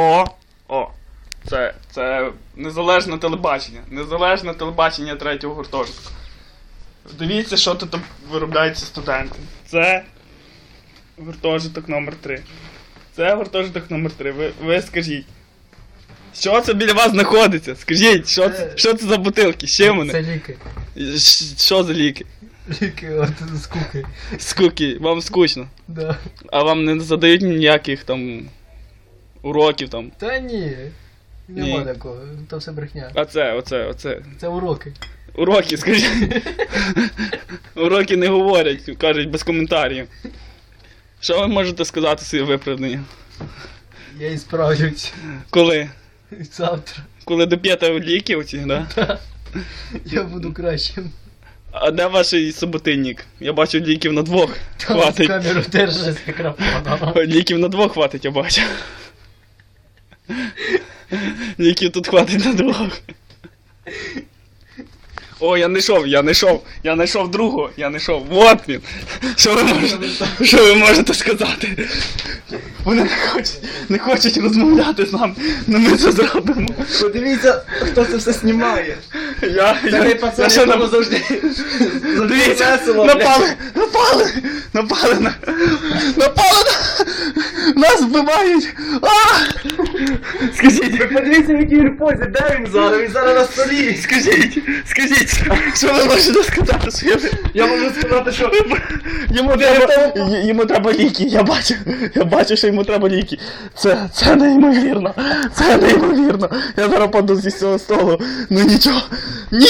О! О! Це, це незалежне телебачення. Незалежне телебачення третього гуртожитку. Дивіться, що тут виробляються студенти. Це гуртожиток номер 3 Це гуртожиток номер 3 Ви, ви скажіть. Що це біля вас знаходиться? Скажіть, що це, що це за бутилки? Чим вони? Це ліки. Що за ліки? Ліки от з куки. Скуки, вам скучно. Да. А вам не задають ніяких там уроків там. Та ні. Нема Ні. такого. То все брехня. А це, оце, оце. Це уроки. Уроки, скажіть. Уроки не говорять, кажуть без коментарів. Що ви можете сказати своє виправдання? Я і справлюсь. Коли? Завтра. Коли доп'єте ліки оці, да? Я буду кращим. А де ваш суботинник? Я бачу ліків на двох. Там Хватить. камеру держи з мікрофоном. Ліків на двох хватить, я бачу. Ліків тут хватить на двох. О, я не йшов, я не йшов, я знайшов другого, я не йшов. Вот він. Що ви можете, що ви можете сказати? Вони не хочуть, не хочуть розмовляти з нами, але ми це зробимо. Подивіться, хто це все знімає. Я, я, я пацан, ще на... завжди Дивіться, весело, напали, напали, напали на... Напали на... Нас вбивають! А! Скажіть, Ви подивіться, в він позі, де він зараз? Він зараз на столі. скажіть, скажіть, що ви можете сказати своє? Я можу сказати, що Йому треба, й- йому треба ліки, я бачу, я бачу, що йому треба ліки. Це, це неймовірно, це неймовірно. Я зараз паду зі цього столу, ну нічого. Ні,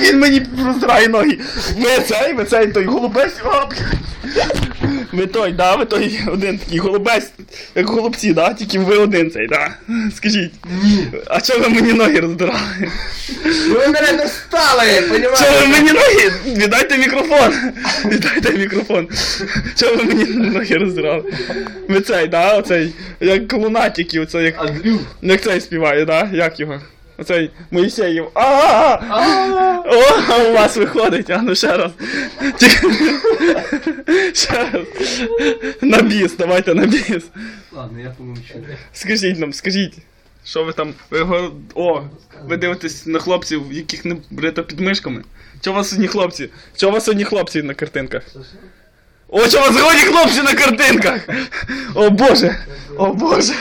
він мені роздирає ноги. Ви цей, ви цей той голубець. Блядь. Ви той, да, ви той один такий голубець, як голубці, да? Тільки ви один цей, да? Скажіть. Ні. А чого ви мені ноги роздирали? ви мене достали, Чого ви мені ноги? Віддайте мікрофон. Віддайте мікрофон. Чого ви мені ноги роздирали? Ви цей, да, оцей, як лунатики, оцей, як, Андрю. як цей співає, да? Як його? Оцей Моїсеєв. А! О, у вас виходить, а ну ще раз. Тільки- На біс, давайте на біс. Ладно, я помовчу. Скажіть нам, скажіть, що ви там. Ви го... О, ви дивитесь на хлопців, яких не брито під мишками. Чого у вас одні хлопці? Чого у вас одні хлопці на картинках? О, чого у вас одні хлопці на картинках? О боже! О боже!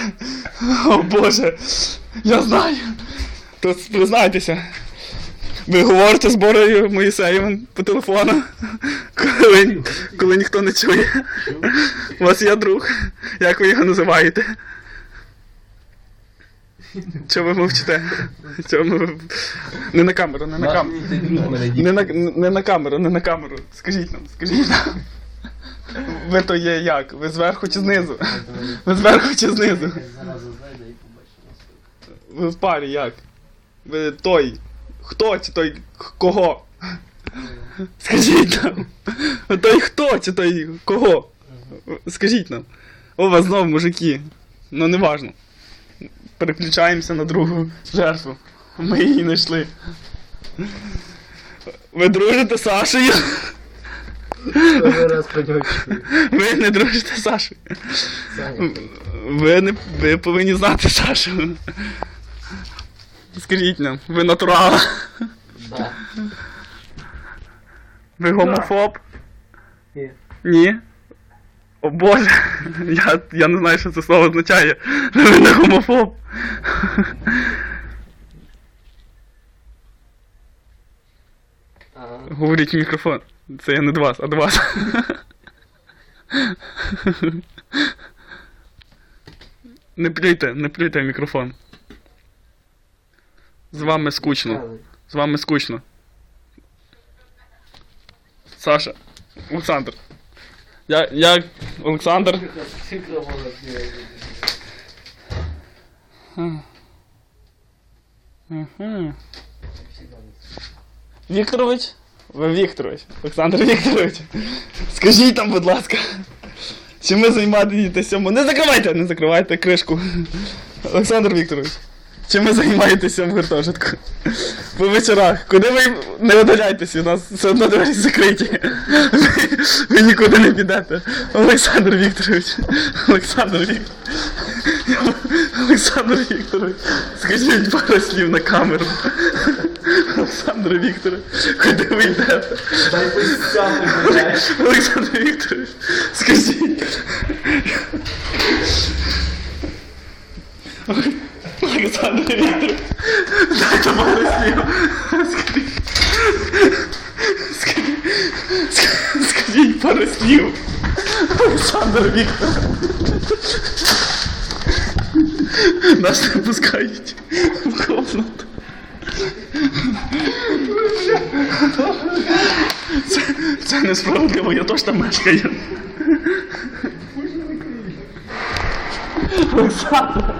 О боже! Я знаю! Тут признайтеся. Ви говорите з Борою Моїсеєвим по телефону, коли, коли ніхто не чує. У вас є друг. Як ви його називаєте? Чого ви мовчите? Чого ви... Не на камеру, не на камеру. Не на, не на камеру, не на камеру. Скажіть нам, скажіть нам. Ви то є як? Ви зверху чи знизу? Ви зверху чи знизу? Ви в парі як? Ви той. Хто чи той кого? Скажіть нам. Той хто чи той кого? Скажіть нам. О, вас знову мужики. Ну не важно. Переключаємося на другу жертву. Ми її знайшли. Ви дружите з Сашею? Ви не дружите з Сашею. Ви не ви повинні знати Сашу. Скажіть нам, ви натурал. Да. Ви гомофоб? Ні. Ні? О Боже, я, я не знаю, що це слово означає. Ви не гомофоб. А, Говоріть в мікрофон. Це я не до вас, а до вас. Не плюйте, не плюйте в мікрофон. З вами скучно. З вами скучно. Саша. Олександр. Я, я Олександр. Вікторович? Ви Вікторович. Олександр Вікторович. Скажіть там, будь ласка. Чим ви займаєтеся? Не закривайте, не закривайте кришку. Олександр Вікторович. Чим ви займаєтеся в гуртожитку? По вечорах. Куди ви не видаляйтеся, у нас все одно двері закриті. Ви, ви нікуди не підете. Олександр Вікторович. Олександр Вікторович. Олександр Вікторович, скажіть пару слів на камеру. Олександр Вікторович, куди ви йдете? Олександр Вікторович, скажіть. Олександр Вікторович, дайте слів. Скажіть. Скажіть, скажіть пару слів. Олександр Вікторович. Нас не пускають в комнату. Це, це несправедливо, я теж там мешкаю. Олександр.